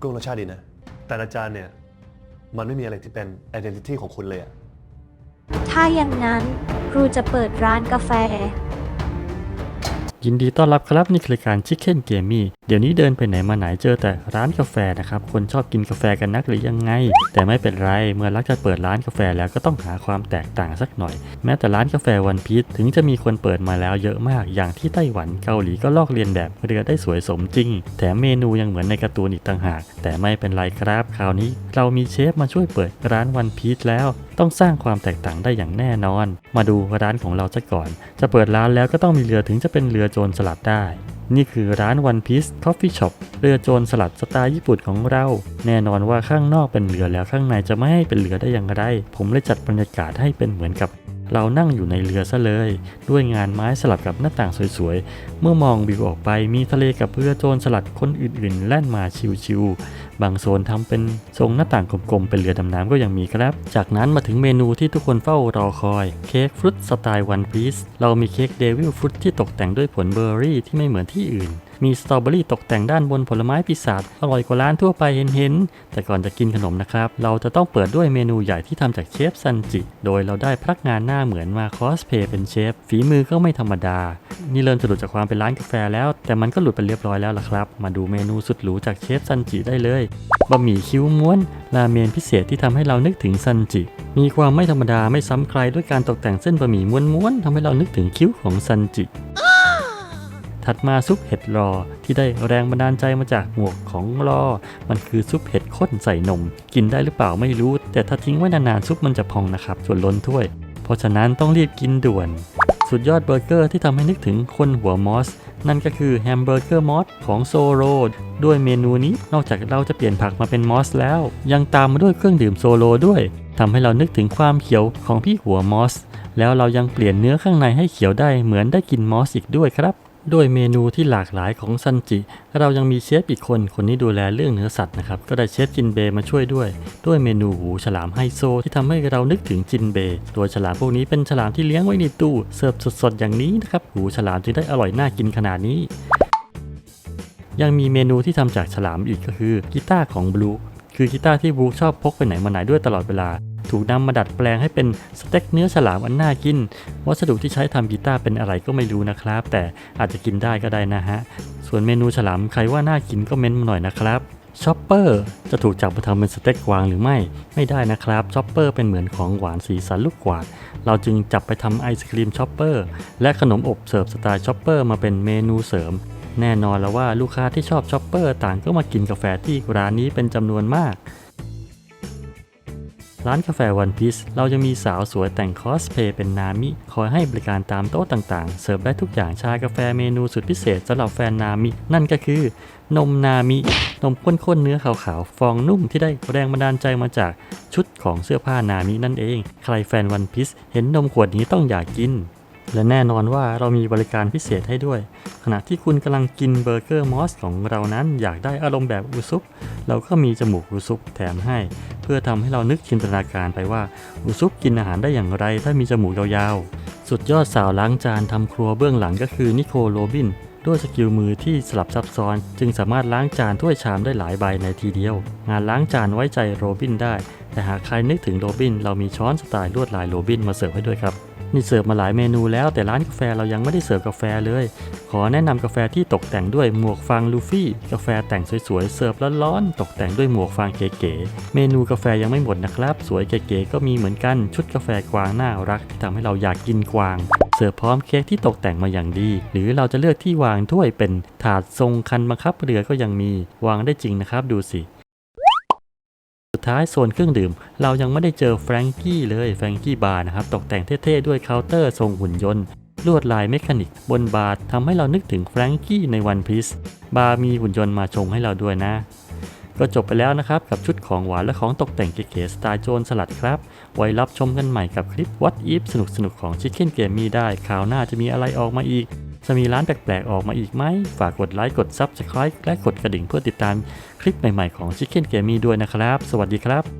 กุ้งรสชาติดีนะ แต่ละจานเนี่ย มันไม่มีอะไรที่เป็น identity ของคุณเลยอะ ถ้าอย่างนั้นครูจะเปิดร้านกาแฟ ยินดีต้อนรับครับนี่คือรายการ Chicken g a m e เดี๋ยวนี้เดินไปไหนมาไหนเจอแต่ร้านกาแฟนะครับ คนชอบกินกาแฟกันนักหรือยังไง แต่ไม่เป็นไรเมื่อรักจะเปิดร้านกาแฟแล้วก็ต้องหาความแตกต่างสักหน่อย แม้แต่ร้านกาแฟวันพีชถึงจะมีคนเปิดมาแล้วเยอะมาก อย่างที่ไต้หวันเกาหลีก็ลอกเลียนแบบเรือได้สวยสมจริง แถมเมนูยังเหมือนในการ์ตูนอีกต่างหาก แต่ไม่เป็นไรครับคราวนี้เรามีเชฟมาช่วยเปิดร้านวันพีชแล้วต้องสร้างความแตกต่างได้อย่างแน่นอน มาดูร้านของเราซะก่อน จะเปิดร้านแล้วก็ต้องมีเรือถึงจะเป็นเรือโจรสลัดได้ นี่คือร้าน One Piece Coffee Shop เรือโจรสลัดสไตล์ญี่ปุ่นของเรา แน่นอนว่าข้างนอกเป็นเรือแล้วข้างในจะไม่ให้เป็นเรือได้อย่างไร ผมเลยจัดบรรยากาศให้เป็นเหมือนกับ เรานั่งอยู่ในเรือซะเลย ด้วยงานไม้สลับกับหน้าต่างสวยๆ เมื่อมองวิวออกไปมีทะเลกับเรือโจรสลัดคนอื่นๆ แล่นมาชิวๆบางโซนทำเป็นทรงหน้าต่างกลมๆ เป็นเรือดำน้ำก็ยังมีครับ จากนั้นมาถึงเมนูที่ทุกคนเฝ้ารอคอย เค้กฟรุตสไตล์วันพีซเรามีเค้กเดวิลฟรุตที่ตกแต่งด้วยผลเบอร์รี่ที่ไม่เหมือนที่อื่น มีสตรอเบอรี่ตกแต่งด้านบนผลไม้ปีศาจอร่อยกว่าร้านทั่วไปเห็นๆ แต่ก่อนจะกินขนมนะครับ เราจะต้องเปิดด้วยเมนูใหญ่ที่ทำจากเชฟซันจิ โดยเราได้พนักงานหน้าเหมือนมาคอสเพย์เป็นเชฟ ฝีมือก็ไม่ธรรมดา นี่เริ่มจะหลุดจากความเป็นร้านกาแฟแล้ว แต่มันก็หลุดไปเรียบร้อยแล้วล่ะครับ มาดูเมนูสุดหรูจากเชฟซันจิได้เลยบะหมี่คิ้วม้วนราเมนพิเศษที่ทำให้เรานึกถึงซันจิ มีความไม่ธรรมดาไม่ซ้ำใครด้วยการตกแต่งเส้นบะหมี่ม้วนๆทำให้เรานึกถึงคิ้วของซันจิ ถัดมาซุปเห็ดรอที่ได้แรงบันดาลใจมาจากหมวกของรอ มันคือซุปเห็ดข้นใส่นม กินได้หรือเปล่าไม่รู้ แต่ถ้าทิ้งไว้นานๆซุปมันจะพองนะครับส่วนล้นถ้วย เพราะฉะนั้นต้องรีบกินด่วน สุดยอดเบอร์เกอร์ที่ทำให้นึกถึงคนหัวมอส นั่นก็คือแฮมเบอร์เกอร์มอสของโซโลด้วยเมนูนี้นอกจากเราจะเปลี่ยนผักมาเป็นมอสแล้ว ยังตามมาด้วยเครื่องดื่มโซโลด้วยทำให้เรานึกถึงความเขียวของพี่หัวมอส แล้วเรายังเปลี่ยนเนื้อข้างในให้เขียวได้เหมือนได้กินมอสอีกด้วยครับ ด้วยเมนูที่หลากหลายของซันจิ เรายังมีเชฟอีกคนคนนี้ดูแลเรื่องเนื้อสัตว์นะครับ ก็ได้เชฟจินเบมาช่วยด้วย ด้วยเมนูหูฉลามไฮโซ ที่ทำให้เรานึกถึงจินเบย์โดยฉลามพวกนี้เป็นฉลามที่เลี้ยงไว้ในตู้เสิร์ฟสดๆอย่างนี้นะครับ หูฉลามจึงได้อร่อยน่ากินขนาดนี้ ยังมีเมนูที่ทำจากฉลามอีกก็คือกีตาร์ของบลูคือกีตาร์ที่บลูชอบพกไปไหนมาไหนด้วยตลอดเวลา ถูกนำมาดัดแปลงให้เป็นสเต็กเนื้อฉลามอันน่ากิน วัสดุที่ใช้ทำกีตาร์เป็นอะไรก็ไม่รู้นะครับ แต่อาจจะกินได้ก็ได้นะฮะ ส่วนเมนูฉลามใครว่าน่ากินก็เม้นมาหน่อยนะครับช็อปเปอร์จะถูกจับมาทำเป็นสเต็กกวางหรือไม่ ไม่ได้นะครับช็อปเปอร์เป็นเหมือนของหวานสีสันลูกกวาด เราจึงจับไปทำไอศครีมช็อปเปอร์และขนมอบเสิร์ฟสไตล์ช็อปเปอร์มาเป็นเมนูเสริม แน่นอนแล้วว่าลูกค้าที่ชอบช็อปเปอร์ต่างก็มากินกาแฟที่ร้านนี้เป็นจำนวนมาก ร้านกาแฟวันพีซเราจะมีสาวสวยแต่งคอสเพย์เป็นนามิ คอยให้บริการตามโต๊ะต่างๆ เสิร์ฟได้ทุกอย่างชากาแฟเมนูสุดพิเศษสำหรับแฟนนามิ นั่นก็คือ นมนามิ นมข้นๆเนื้อขาวๆ ฟองนุ่มที่ได้แรงบันดาลใจมาจากชุดของเสื้อผ้านามินั่นเอง ใครแฟนวันพีซเห็นนมขวดนี้ต้องอยากกิน และแน่นอนว่าเรามีบริการพิเศษให้ด้วย ขณะที่คุณกำลังกินเบอร์เกอร์มอสของเรานั้นอยากได้อารมณ์แบบอุซุป เราก็มีจมูกอุซุปแถมให้ เพื่อทำให้เรานึกจินตนาการไปว่าอุซุปกินอาหารได้อย่างไร ถ้ามีจมูกยาวๆ สุดยอดสาวล้างจานทำครัวเบื้องหลังก็คือนิโคโรบิน ด้วยสกิลมือที่สลับซับซ้อน จึงสามารถล้างจานถ้วยชามได้หลายใบในทีเดียว งานล้างจานไว้ใจโรบินได้ แต่หากใครนึกถึงโรบินเรามีช้อนสไตล์ลวดลายโรบินมาเสิร์ฟให้ด้วยครับ นี่เสิร์ฟมาหลายเมนูแล้วแต่ร้านกาแฟเรายังไม่ได้เสิร์ฟกาแฟเลย ขอแนะนำกาแฟที่ตกแต่งด้วยหมวกฟางลูฟี่ กาแฟแต่งสวยๆ เสิร์ฟร้อนๆตกแต่งด้วยหมวกฟางเก๋ๆ เมนูกาแฟยังไม่หมดนะครับ สวยเก๋ๆก็มีเหมือนกันชุดกาแฟกวางน่ารักที่ทำให้เราอยากกินกวาง เสิร์ฟพร้อมเค้กที่ตกแต่งมาอย่างดี หรือเราจะเลือกที่วางถ้วยเป็นถาดทรงคันบังคับเรือก็ยังมี วางได้จริงนะครับดูสิ ท้ายโซนเครื่องดื่ม เรายังไม่ได้เจอแฟรงกี้เลยแฟรงกี้บาร์นะครับตกแต่งเท่ๆด้วยเคาน์เตอร์ทรงหุ่นยนต์ลวดลายเมคานิกบนบาร์ทำให้เรานึกถึงแฟรงกี้ในวันพีซบาร์มีหุ่นยนต์มาชงให้เราด้วยนะก็จบไปแล้วนะครับ กับชุดของหวานและของตกแต่งเก๋ๆสไตล์โจรสลัดครับ ไว้รับชมกันใหม่กับคลิป What If สนุกๆ ของ Chicken Game มีได้คราวหน้าจะมีอะไรออกมาอีก จะมีร้านแปลกๆออกมาอีกไหม ฝากกดไลค์ กด Subscribe และกดกระดิ่งเพื่อติดตามคลิปใหม่ๆของ Chicken g a m i ด้วยนะครับ สวัสดีครับ